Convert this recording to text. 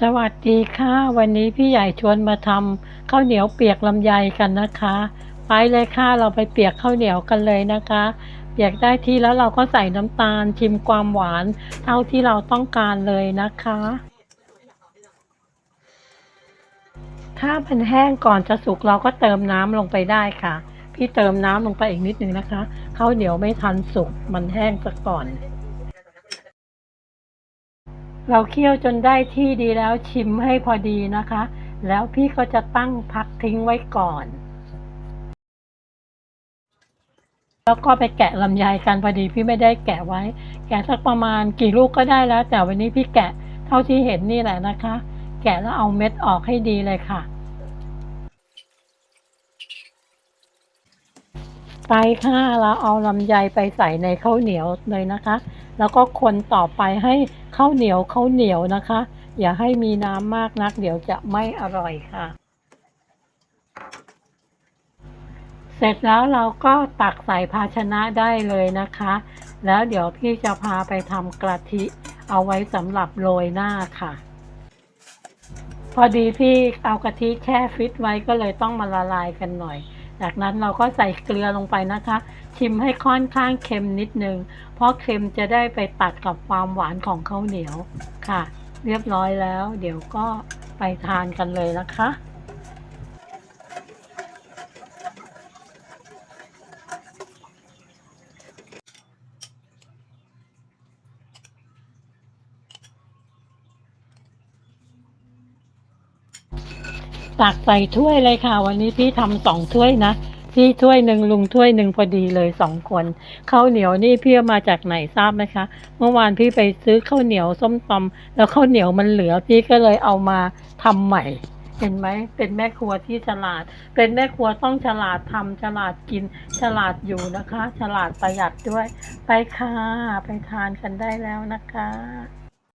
สวัสดีค่ะ วันนี้พี่ใหญ่ชวนมาทำข้าวเหนียวเปียกลำไยกันนะคะ ไปเลยค่ะเราไปเปียกข้าวเหนียวกันเลยนะคะ เปียกได้ที่แล้วเราก็ใส่น้ำตาลชิมความหวาน เท่าที่เราต้องการเลยนะคะถ้ามันแห้งก่อนจะสุกเราก็เติมน้ำลงไปได้ค่ะ พี่เติมน้ำลงไปอีกนิดนึงนะคะข้าวเหนียวไม่ทันสุกมันแห้งซะก่อน เราเคี่ยวจนได้ที่ดีแล้วชิมให้พอดีนะคะ แล้วพี่ก็จะตั้งพักทิ้งไว้ก่อน แล้วก็ไปแกะลำไยกันพอดีพี่ไม่ได้แกะไว้ แกะสักประมาณกี่ลูกก็ได้แล้ว แต่วันนี้พี่แกะเท่าที่เห็นนี่แหละนะคะ แกะแล้วเอาเม็ดออกให้ดีเลยค่ะ ไปค่ะเราเอาลำไยไปใส่ในข้าวเหนียวเลยนะคะ แล้วก็คนต่อไปให้ข้าวเหนียวข้าวเหนียวนะคะ อย่าให้มีน้ำมากนัก เดี๋ยวจะไม่อร่อยค่ะ เสร็จแล้วเราก็ตักใส่ภาชนะได้เลยนะคะ แล้วเดี๋ยวพี่จะพาไปทำกะทิเอาไว้สำหรับโรยหน้าค่ะพอดีพี่เอากะทิแช่ฟิตไว้ก็เลยต้องมาละลายกันหน่อย จากนั้นเราก็ใส่เกลือลงไปนะคะ ชิมให้ค่อนข้างเค็มนิดนึง เพราะเค็มจะได้ไปตัดกับความหวานของข้าวเหนียวค่ะ เรียบร้อยแล้ว เดี๋ยวก็ไปทานกันเลยนะคะ ตักใส่ถ้วยเลยค่ะ วันนี้พี่ทำสองถ้วยนะพี่ถ้วยหนึ่งลุงถ้วยหนึ่งพอดีเลยสองคนข้าวเหนียวนี่พี่เอามาจากไหนทราบไหมคะ เมื่อวานพี่ไปซื้อข้าวเหนียวส้มตำแล้วข้าวเหนียวมันเหลือพี่ก็เลยเอามาทำใหม่ เห็นไหมเป็นแม่ครัวที่ฉลาด เป็นแม่ครัวต้องฉลาดทำฉลาดกิน ฉลาดอยู่นะคะ ฉลาดประหยัดด้วย ไปค่ะไปทานกันได้แล้วนะคะ